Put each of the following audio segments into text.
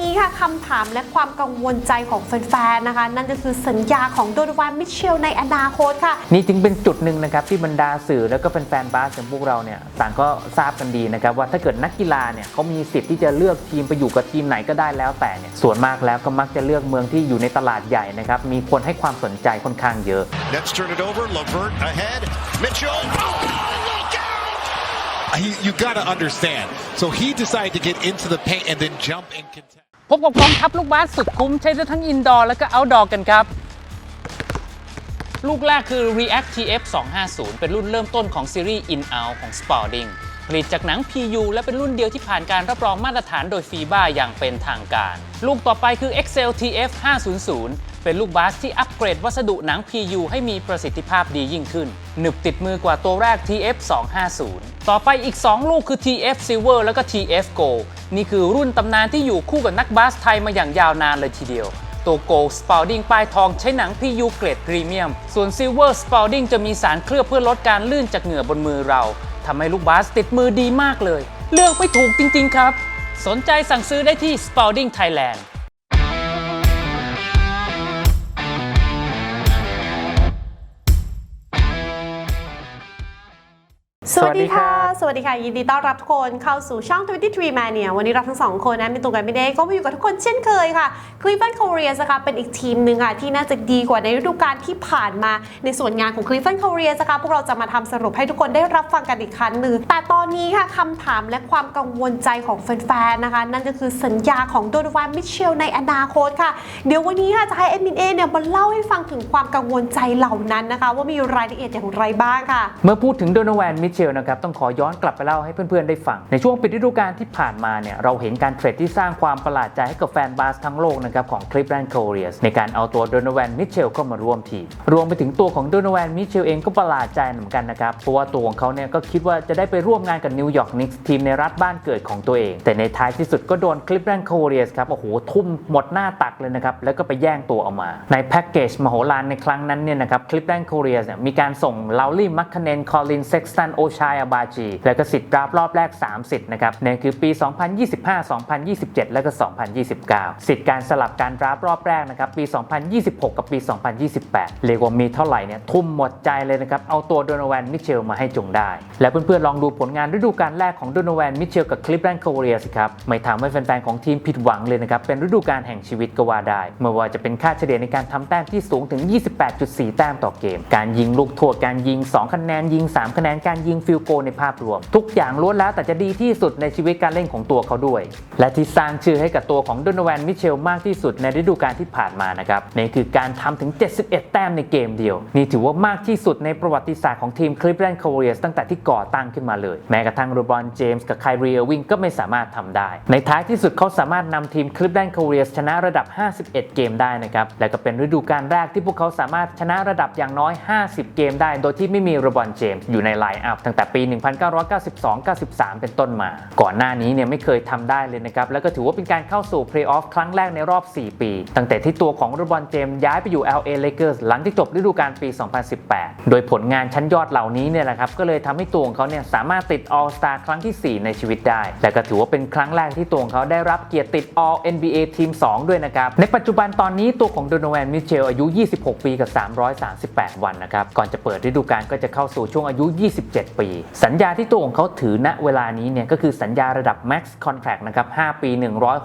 นี้ค่ะคำถามและความกังวลใจของแฟนๆนะคะ นั่นก็คือสัญญาของโดนวานมิเชลในอนาคตค่ะ นี่จึงเป็นจุดหนึ่งนะครับที่บรรดาสื่อแล้วก็แฟนๆบาสอย่างพวกเราเนี่ยต่างก็ทราบกันดีนะครับว่าถ้าเกิดนักกีฬาเนี่ยเขามีสิทธิ์ที่จะเลือกทีมไปอยู่กับทีมไหนก็ได้แล้วแต่เนี่ยส่วนมากแล้วก็มักจะเลือกเมืองที่อยู่ในตลาดใหญ่นะครับมีคนให้ความสนใจค่อนข้างเยอะ Nets turn it over. Lavert ahead. Mitchell. Oh, look out! He, you got to understand. So he decided to get into the paint and then jump and contest. พบกับกองทัพลูกบาสสุดคุ้มใช้ได้ทั้งอินดอร์และก็เอาท์ดอร์กันครับ ลูกแรกคือ React TF 250เป็นรุ่นเริ่มต้นของซีรีส์ In Out ของ Spalding ผลิตจากหนัง PU และเป็นรุ่นเดียวที่ผ่านการรับรองมาตรฐานโดย FIBA อย่างเป็นทางการ ลูกต่อไปคือ Excel TF 500 เป็นลูกบาสที่อัปเกรดวัสดุหนัง PU ให้มีประสิทธิภาพดียิ่งขึ้น หนึบติดมือกว่าตัวแรก TF 250 ต่อไปอีก 2 ลูกคือ TF Silver แล้วก็ TF Gold นี่คือรุ่นตำนานที่อยู่คู่กับนักบาสไทยมาอย่างยาวนานเลยทีเดียว ตัวโกลสปาวดิ้งป้ายทองใช้หนัง PU เกรดพรีเมียม ส่วนซิลเวอร์สปาวดิ้งจะมีสารเคลือบเพื่อลดการลื่นจากเหงื่อบนมือเราทำให้ลูกบาสติดมือดีมากเลย เลือกไม่ถูกจริง ๆ ครับ สนใจสั่งซื้อได้ที่ Spalding Thailand สวัสดีค่ะ สวัสดีค่ะ ยินดีต้อนรับทุกคนเข้าสู่ช่อง 23 Mania วันนี้เราทั้งสองคนนะมีตุงกันไม่ได้ก็มาอยู่กับทุกคนเช่นเคยค่ะ Cleveland Cavaliers นะคะเป็นอีกทีมหนึ่งค่ะที่น่าจะดีกว่าในฤดูกาลที่ผ่านมาในส่วนงานของ Cleveland Cavaliers นะคะพวกเราจะมาทำสรุปให้ทุกคนได้รับฟังกันอีกครั้งหนึ่งแต่ตอนนี้ค่ะคำถามและความกังวลใจของแฟนๆนะคะ นั่นก็คือสัญญาของโดนวานมิเชลในอนาคตค่ะ เดี๋ยววันนี้ค่ะจะให้เอ็ดมินเอเนี่ยมาเล่าให้ฟังถึงความกังวลใจเหล่านั้นนะคะ ว่ามีรายละเอียดอย่างไรบ้างค่ะ เมื่อพูดถึงโดนแวนมิเชลนะครับต้องขอย้อนกลับไปเล่าให้เพื่อนๆได้ฟัง ในช่วงปิดฤดูกาลที่ผ่านมาเนี่ยเราเห็นการเทรดที่สร้างความประหลาดใจให้กับแฟนบาสทั้งโลกนะครับของ Cleveland Cavaliers ในการเอาตัวโดนแวนมิเชลเข้ามาร่วมทีมรวมไปถึงตัวของโดนแวนมิเชลเองก็ประหลาดใจเหมือนกันนะครับเพราะว่าตัวของเขาเนี่ยก็คิดว่าจะได้ไปร่วมงานกับนิวยอร์กนิกส์ทีมในรัฐบ้านเกิดของตัวเอง แต่ในท้ายที่สุดก็โดน Cleveland Cavaliers ครับโอ้โหทุ่มหมดหน้าตักเลยนะครับแล้วก็ไปแย่งตัวเอามา ในแพ็กเกจมโหฬารในครั้งนั้นเนี่ยนะครับ Cleveland Cavaliers เนี่ยมีการส่งลาวลี่มัคคเนนคอลินเซ็กสตันโอชชายอาบาจี แล้วก็สิทธิ์ดราฟรอบแรก 3 สิทธิ์นะครับนั่นคือปี 2025 2027 แล้วก็ 2029 สิทธิ์การสลับการดราฟรอบแรกนะครับปี 2026 กับปี 2028 เรียกว่ามีเท่าไหร่เนี่ยทุ่มหมดใจเลยนะครับเอาตัวโดนแวนมิเชลมาให้จงได้ และเพื่อนๆลองดูผลงานฤดูกาลแรกของโดนแวนมิเชลกับคลิปแลนด์คาเรียสิครับไม่ทำให้แฟนๆของทีมผิดหวังเลยนะครับเป็นฤดูกาลแห่งชีวิตก็ว่าได้เมื่อว่าจะเป็นค่าเฉลี่ยในการทำแต้มที่สูงถึง 28.4 แต้มต่อเกม การยิงลูกโทษการยิง 2 คะแนนยิง 3 คะแนนการยิงฟิลโกในภาพรวม ทุกอย่างล้วนแล้วแต่จะดีที่สุดในชีวิตการเล่นของตัวเขาด้วย และที่สร้างชื่อให้กับตัวของโดนแวนมิเชลมากที่สุดในฤดูกาลที่ผ่านมานะครับนี่คือการทำถึง 71 แต้มในเกมเดียว นี่ถือว่ามากที่สุดในประวัติศาสตร์ของทีม Cleveland Cavaliers ตั้งแต่ที่ก่อตั้งขึ้นมาเลย แม้กระทั่งโรบอนเจมส์กับไคลรีเออร์วิงก็ไม่สามารถทำได้ ในท้ายที่สุดเขาสามารถนำทีม Cleveland Cavaliers ชนะระดับ 51 เกมได้นะครับและก็เป็นฤดูกาลแรกที่พวกเขาสามารถชนะระดับอย่างน้อย 50 เกมได้ โดยที่ไม่มีโรบอนเจมส์อยู่ในไลน์อัพตั้งแต่ปี 1992-93 เป็นต้นมา ก่อนหน้านี้เนี่ยไม่เคยทำได้เลยนะครับ แล้วก็ถือว่าเป็นการเข้าสู่เพลย์ออฟครั้งแรกในรอบ 4 ปี ตั้งแต่ที่ตัวของรบอนเจมส์ย้ายไปอยู่ LA Lakers หลังที่จบฤดูกาลปี 2018 โดยผลงานชั้นยอดเหล่านี้เนี่ยแหละครับก็เลยทำให้ตัวของเขาเนี่ยสามารถติด All Star ครั้งที่ 4 ในชีวิตได้ และก็ถือว่าเป็นครั้งแรกที่ตัวของเขาได้รับเกียรติติด All NBA ทีม 2 ด้วยนะครับ ในปัจจุบันตอนนี้ตัวของโดนแวนมิเชลอายุ 26 ปีกับ 338 วันนะครับ ก่อนจะเปิดฤดูกาลก็จะเข้าสู่ช่วงอายุ 27 ปีสัญญาที่ตัวของเขาถือณเวลานี้เนี่ยก็คือสัญญาระดับ Max Contract นะครับ5ปี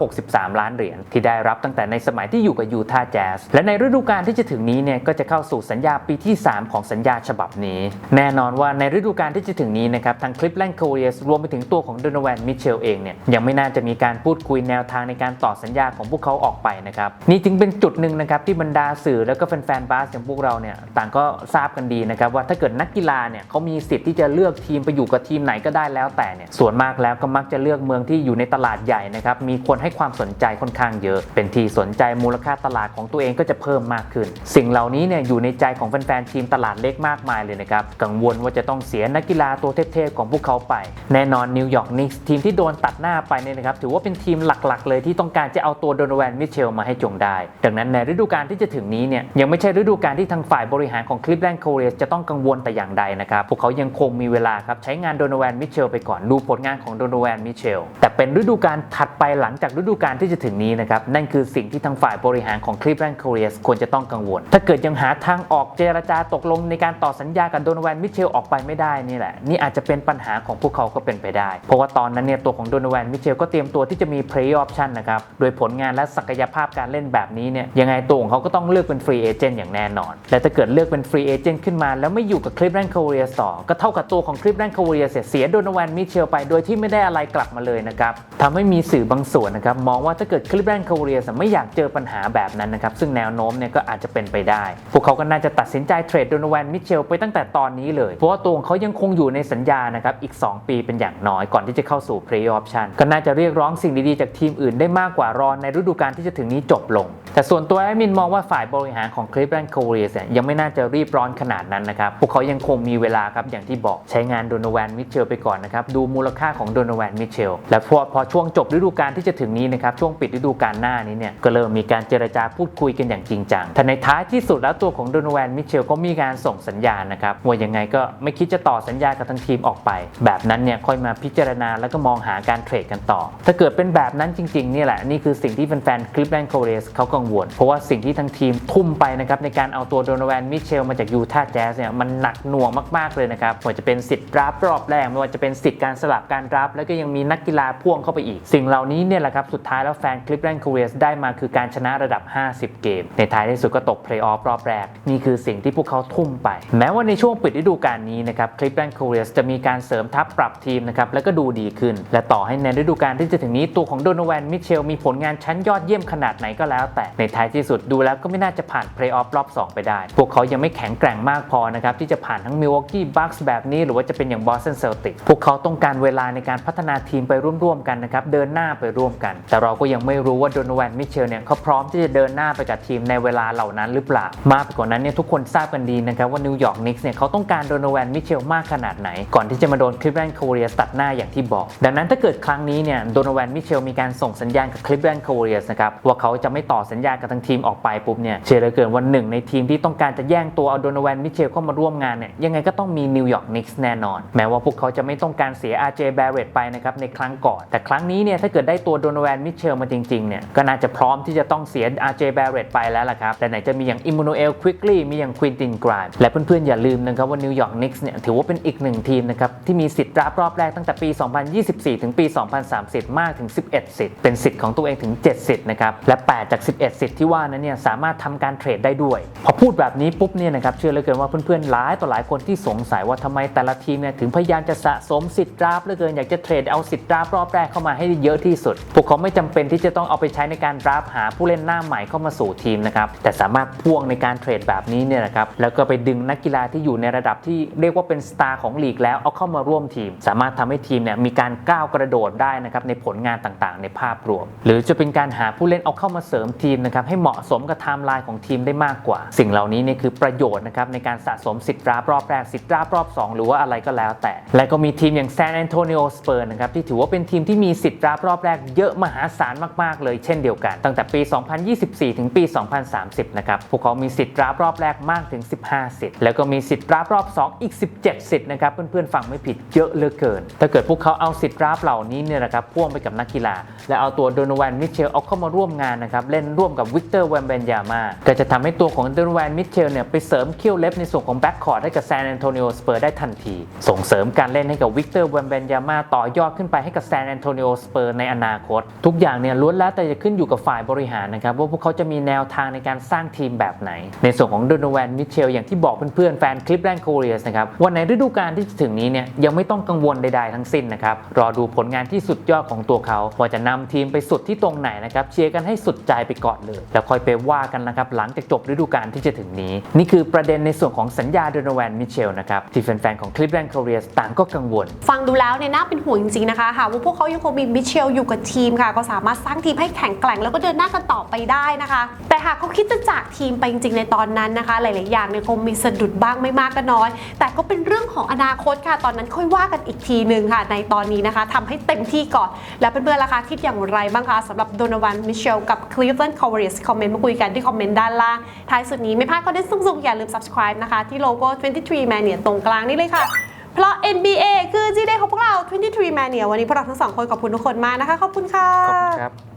163 ล้านเหรียญที่ได้รับตั้งแต่ในสมัยที่อยู่กับยูทาห์แจ๊สและในฤดูกาลที่จะถึงนี้เนี่ยก็จะเข้าสู่สัญญาปีที่ 3 ของสัญญาฉบับนี้ แน่นอนว่าในฤดูกาลที่จะถึงนี้นะครับทางคลิปแลนด์คเ a ียสรวมไปถึงตัวของโดนแวนมิเชลเองเนี่ยยังไม่น่าจะมีการพูดคุยแนวทางในการต่อสัญญาของพวกเขาออกไปนะครับนี่จึงเป็นจุดหนึ่งนะครับที่บรรดาสื่อแล้วก็แฟนๆบาสอย่างพวกเราเนี่ยต่างก็ทราบกันดีนะครับว่าถ้าเกิดนักกีฬาเนี่ยเขามีสิทธิ์ที่จะเลือกทีมไปอยู่กับทีมไหนก็ได้แล้วแต่เนี่ยส่วนมากแล้วก็มักจะเลือกเมืองที่อยู่ในตลาดใหญ่นะครับมีคนให้ความสนใจค่อนข้างเยอะ เป็นที่สนใจมูลค่าตลาดของตัวเองก็จะเพิ่มมากขึ้น สิ่งเหล่านี้เนี่ยอยู่ในใจของแฟนๆทีมตลาดเล็กมากมายเลยนะครับกังวลว่าจะต้องเสียนักกีฬาตัวเทพๆของพวกเขาไป แน่นอนนิวยอร์กนิกส์ทีมที่โดนตัดหน้าไปเนี่ยนะครับถือว่าเป็นทีมหลักๆ เลยที่ต้องการจะเอาตัวโดนแวนมิเชลมาให้จงได้ ดังนั้นในฤดูกาลที่จะถึงนี้เนี่ยยังไม่ใช่ฤดูกาลที่ทางฝ่ายบริหารของคลิปแลนด์โคเรียจะต้องกังวลแต่อย่างใดนะครับพวกเขายังคงมีเวลาครับใช้งานโดนแวนมิเชลไปก่อนดูผลงานของโดนแวนมิเชลแต่เป็นฤดูกาลถัดไปหลังจากฤดูกาลที่จะถึงนี้นะครับนั่นคือสิ่งที่ทางฝ่ายบริหารของคลิปแลนด์โคเรียสควรจะต้องกังวล ถ้าเกิดยังหาทางออกเจรจาตกลงในการต่อสัญญากับโดนแวนมิเชลออกไปไม่ได้นี่แหละ นี่อาจจะเป็นปัญหาของพวกเขาก็เป็นไปได้ เพราะว่าตอนนั้นเนี่ยตัวของโดนแวนมิเชลก็เตรียมตัวที่จะมีเพลย์ออปชันนะครับโดยผลงานและศักยภาพการเล่นแบบนี้เนี่ยยังไงตัวของเขาก็ต้องเลือกเป็นฟรีเอเจนต์อย่างแน่นอนและถ้าเกิดเลือกเป็นฟรีเอเจนต์ขึ้นมาแล้วไม่อยู่กับคลิปแลนด์โคเรียต่อก็เท่ากับตัวของคลิปแลนด์โคเรียเสียโดนแวนมิเชลไปโดยที่ไม่ได้อะไรกลับมาเลยนะครับทำให้มีสื่อบางส่วนนะครับมองว่าถ้าเกิดคลิปแลนด์โคเรียไม่อยากเจอปัญหาแบบนั้นนะครับซึ่งแนวโน้มเนี่ยก็อาจจะเป็นไปได้ พวกเขาก็น่าจะตัดสินใจเทรดโดนแวนมิเชลไปตั้งแต่ตอนนี้เลย เพราะว่าตัวของเขายังคงอยู่ในสัญญานะครับอีก 2 ปีเป็นอย่างน้อยก่อนที่จะเข้าสู่ Play Option ก็น่าจะเรียกร้องสิ่งดีๆจากทีมอื่นได้มากกว่ารอในฤดูกาลที่จะถึงนี้จบลง แต่ส่วนตัวแอดมินมองว่าฝ่ายบริหารของ Cleveland Cavaliers เนี่ยยังไม่น่าจะรีบร้อนขนาดนั้นนะครับ พวกเขายังคงมีเวลาครับ อย่างที่บอกใช้งานโดนแวนมิเชลไปก่อนนะครับ ดูมูลค่าของโดนแวนมิเชลและพอพอช่วงจบฤดูกาลที่จะถึงนี้นะครับ ช่วงปิดฤดูกาลหน้านี้เนี่ยก็เริ่มมีการเจรจาพูดคุยกันอย่างจริงจังแต่ในท้ายที่สุดแล้วตัวของโดนแวนมิเชลก็มีการส่งสัญญาณนะครับว่ายังไงก็ไม่คิดจะต่อสัญญากับทางทีมออกไป แบบนั้นเนี่ยค่อยมาพิจารณาแล้วก็มองหาการเทรดกันต่อ ถ้าเกิดเป็นแบบนั้นจริงๆนี่แหละนี่คือสิ่งที่แฟนๆคลิปแลนด์โคเรสเขากังวล เพราะว่าสิ่งที่ทางทีมทุ่มไปนะครับในการเอาตัวโดนแวนมิเชลมาจากยูทาห์แจ๊สเนี่ยมันหนักหน่วงมาก ๆ เลยนะครับไม่ว่าจะเป็นสิทธิ์ราฟต์รอบแรกไม่ว่าจะเป็นสิทธิ์การสลับการราฟต์แล้วก็ยังมีนักกีฬาพ่วงเข้าไปอีก สิ่งเหล่านี้เนี่ยแหละครับสุดท้ายแล้วแฟนคลิปแลนด์โคเรสได้มาคือการชนะระดับ 50 เกม ในท้ายที่สุดก็ตกเพลย์ออฟรอบแรกนี่คือสิ่งที่พวกเขาทุ่มไป แม้ว่าในช่วงปิดฤดูกาลนี้นะครับคลิปแลนด์โคเรสจะมีการเสริมทัพปรับทีมนะครับแล้วก็ดูดีขึ้น และต่อให้ในฤดูกาลที่จะถึงนี้ตัวของโดนแวนมิเชลมีผลงานชั้นยอดเยี่ยมขนาดไหนก็แล้วแต่ในท้ายที่สุดดูแล้วก็ไม่น่าจะผ่านเพลย์ออฟรอบ 2 ไปได้ พวกเขายังไม่แข็งแกร่งมากพอนะครับที่จะผ่านทั้งมิลวอกกี้บัคส์แบบนี้หรือว่าจะเป็นอย่างบอสตันเซลติกพวกเขาต้องการเวลาในการพัฒนาทีมไปร่วมๆกันนะครับเดินหน้าไปร่วมกัน แต่เราก็ยังไม่รู้ว่าโดนแวนมิเชลเนี่ยเขาพร้อมที่จะเดินหน้าไปกับทีมในเวลาเหล่านั้นหรือเปล่ามากไปกว่านั้นเนี่ยทุกคนทราบกันดีนะครับว่านิวยอร์กนิกส์เนี่ยเขาต้องการโดนแวนมิเชลมากขนาดไหน ก่อนที่จะมาโดนคลิปแลนด์โคเรียตัดหน้าอย่างที่บอก ดังนั้นถ้าเกิดครั้งนี้เนี่ยโดนแวนมิเชลมีการส่งสัญญาณกับคลิปแลนด์โคเรียนะครับว่าเขาจะไม่ต่อสัญญากับทางทีมออกไปปุ๊บเนี่ยเชื่อเลือเกินว่าหนึ่งในทีมที่ต้องการจะแย่งตัวเอาโดนแวนมิเชลเข้ามาร่วมงานเนี่ยยังไงก็ต้องมีนิวยอร์กนิกส์แน่นอน แม้ว่าพวกเขาจะไม่ต้องการเสีย RJ Barrett ไปนะครับในครั้งก่อน แต่ครั้งนี้เนี่ยถ้าเกิดได้ตัวโดนแวนมิเชลมาจริงๆเนี่ยก็น่าจะพร้อมที่จะต้องเสีย RJ Barrett ไปแล้วล่ะครับแต่ไหนจะมีอย่างอิม a นูเอลควิกลี่มีอย่างควินตินกรายและเพื่อนๆอย่าลืมนะครับว่านิวยอร์กนิกส์เนี่ยถือว่าเป็นอีกหนึ่งทีมนะครับที่มีสิทธิ์รับรอบแรกตั้งแต่ปี 2024 ถึงปี 2030 มากถึง 11 สิทธิ์เป็นสิทธิ์ของตัวเองถึง7สิทธิ์นะครับและ 8 จาก 11สิทธิ์ที่ว่านั้นเนี่ยสามารถทำการเทรดได้ด้วย พอพูดแบบนี้ปุ๊บเนี่ยนะครับเชื่อเหลือเกินว่าเพื่อนๆหลายต่อหลายคนที่สงสัยว่าทำไมแต่ละทีมเนี่ยถึงพยายามจะสะสมสิทธิ์ดราฟเหลือเกินอยากจะเทรดเอาสิทธิ์ดราฟรอบแรกเข้ามาให้เยอะที่สุด พวกเขาไม่จำเป็นที่จะต้องเอาไปใช้ในการดราฟหาผู้เล่นหน้าใหม่เข้ามาสู่ทีมนะครับแต่สามารถพ่วงในการเทรดแบบนี้เนี่ยนะครับแล้วก็ไปดึงนักกีฬาที่อยู่ในระดับที่เรียกว่าเป็นสตาร์ของลีกแล้วเอาเข้ามาร่วมทีม สามารถทำให้ทีมเนี่ยมีการก้าวกระโดดได้นะครับในผลงานต่างๆ ในภาพรวม หรือจะเป็นการหาผู้เล่นเอาเข้ามาเสริมทีมนะครับให้เหมาะสมกับไทม์ไลน์ของทีมได้มากกว่า สิ่งเหล่านี้เนี่ยคือประโยชน์นะครับในการสะสมสิทธิ์ราฟต์รอบแรกสิทธิ์ราฟต์รอบ 2 หรือว่าอะไรก็แล้วแต่ และก็มีทีมอย่างแซนแอนโทนิโอสเปอร์นะครับที่ถือว่าเป็นทีมที่มีสิทธิ์ราฟต์รอบแรกเยอะมหาศาลมาก ๆ เลยเช่นเดียวกัน ตั้งแต่ปี 2024 ถึงปี 2030 นะครับพวกเขามีสิทธิ์ราฟต์รอบแรกมากถึง 15 สิทธิ์แล้วก็มีสิทธิ์ราฟต์รอบ 2 อีก 17 สิทธิ์นะครับเพื่อนๆฟังไม่ผิดเยอะเหลือเกิน ถ้าเกิดพวกเขาเอาสิทธิ์ราฟต์เหล่านี้เนี่ยนะครับพ่วงไปกับนักกีฬา และเอาตัวโดนแวนมิเชลเอาเข้ามาร่วมงานนะครับเล่นร่วมกับวิกเตอร์แวมเบนยามาก็จะทำให้ตัวของโดนแวนมิเชลเนี่ยไปเสริมเคี้ยวเล็บในส่วนของแบ็กคอร์ดให้กับแซนแอนโทนิโอสเปอร์ได้ทันที ส่งเสริมการเล่นให้กับวิกเตอร์แวมเบนยามาต่อยอดขึ้นไปให้กับแซนแอนโทนิโอสเปอร์ในอนาคต ทุกอย่างเนี่ยล้วนแล้วแต่จะขึ้นอยู่กับฝ่ายบริหารนะครับว่าพวกเขาจะมีแนวทางในการสร้างทีมแบบไหน ในส่วนของโดนแวนมิเชลอย่างที่บอกเพื่อนๆแฟนคลิปแลนด์โคเรียสนะครับวันในฤดูกาลที่จะถึงนี้เนี่ยยังไม่ต้องกังวลใดๆทั้งสิ้นนะครับรอดูผลงานที่สุดยอดของตัวเขาว่าจะนำทีมไปสุดที่ตรงไหนนะครับเชียร์กันให้สุดใจไปก่อนเลย แล้วค่อยไปว่ากันนะครับหลังจากจบฤดูกาลที่จะถึงนี้ นี่คือประเด็นในส่วนของสัญญาโดนแวนมิเชลนะครับที่แฟนๆของคลิปแลนด์โคเรียสต่างก็กังวล ฟังดูแล้วเนี่ยน่าเป็นห่วงจริงๆนะคะหากว่าพวกเขายังคงมีมิเชลอยู่กับทีมค่ะ ก็สามารถสร้างทีมให้แข็งแกร่งแล้วก็เดินหน้ากันต่อไปได้นะคะ แต่หากเขาคิดจะจากทีมไปจริงๆในตอนนั้นนะคะ หลายๆอย่างเนี่ยคงมีสะดุดบ้างไม่มากก็น้อย แต่ก็เป็นเรื่องของอนาคตค่ะตอนนั้นค่อยว่ากันอีกทีหนึ่งค่ะ ในตอนนี้นะคะทำให้เต็มที่ก่อน แล้วเพื่อนๆล่ะคะคิดอย่างไรบ้างคะสำหรับโดนวันมิเชลกับ Cleveland Cavaliers คอมเมนต์มาคุยกันที่คอมเมนต์ด้านล่าง ท้ายสุดนี้ไม่พลาดก็ได้สุ่งๆอย่าลืม subscribe นะคะ ที่โลโก้ 23 Mania ตรงกลางนี่เลยค่ะ เพราะ NBA คือ G Day ของพวกเรา 23 Mania วันนี้พวกเราทั้งสองคนขอบคุณทุกคนมากนะคะ ขอบคุณค่ะ ขอบคุณครับ